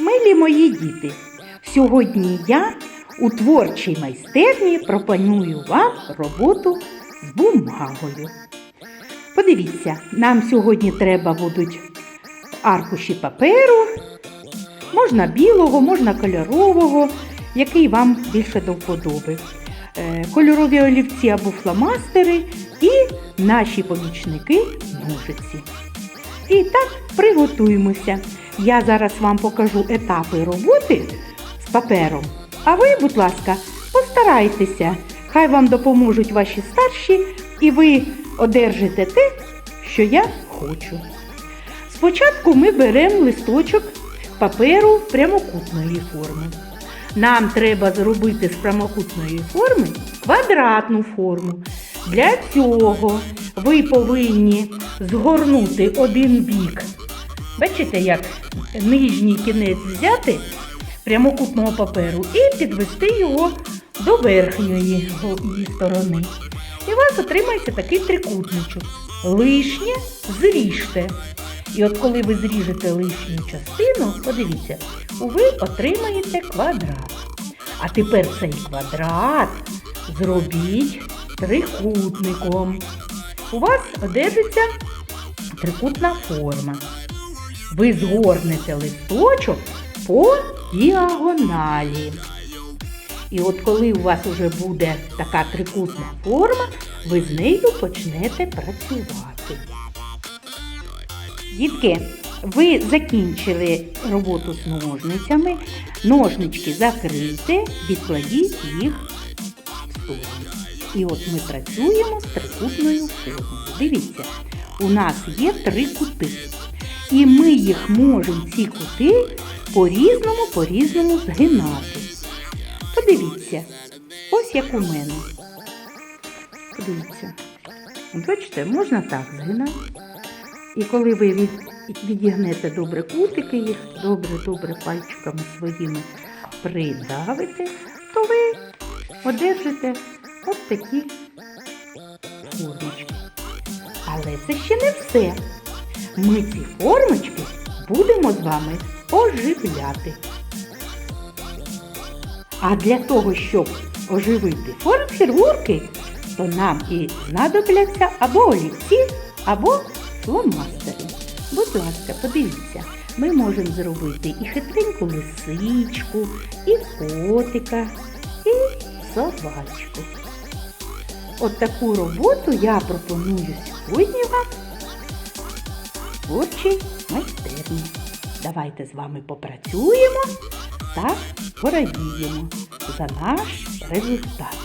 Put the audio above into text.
Милі мої діти, сьогодні я у творчій майстерні пропоную вам роботу з бумагою. Подивіться, нам сьогодні треба будуть аркуші паперу, можна білого, можна кольорового, який вам більше до вподоби. Е, Кольорові олівці або фломастери і наші помічники ножиці. І так, приготуємося. Я зараз вам покажу етапи роботи з папером. А ви, будь ласка, постарайтеся. Хай вам допоможуть ваші старші, і ви одержите те, що я хочу. Спочатку ми беремо листочок паперу прямокутної форми. Нам треба зробити з прямокутної форми квадратну форму. Для цього ви повинні згорнути один бік. Бачите, як нижній кінець взяти прямокутного паперу і підвести його до верхньої сторони. І у вас отримається такий трикутничок. Лишнє зріжте. І от коли ви зріжете лишню частину, подивіться, ви отримаєте квадрат. А тепер цей квадрат зробіть трикутником. У вас одержиться трикутна форма. Ви згорнете листочок по діагоналі. І от коли у вас вже буде така трикутна форма, ви з нею почнете працювати. Дітки, ви закінчили роботу з ножницями, ножнички закрийте, відкладіть їх. І от ми працюємо з трикутною формою. Дивіться, у нас є три кути. І ми їх можемо, ці кути, по-різному, по-різному згинати. Подивіться, ось як у мене. Подивіться. Бачите, можна так згинати. І коли ви від, відігнете добре кутики їх, добре-добре пальчиками своїми придавите, то ви одержите от такі формочки. Але це ще не все. Ми ці формочки будемо з вами оживляти. А для того, щоб оживити форм фігурки, то нам і знадобляться або олівці, або фломастери. Будь ласка, подивіться, ми можемо зробити і хитреньку лисичку, і котика, і собачку. От таку роботу я пропоную сьогодні вам творчій майстерні. Давайте з вами попрацюємо та порадіємо за наш результат.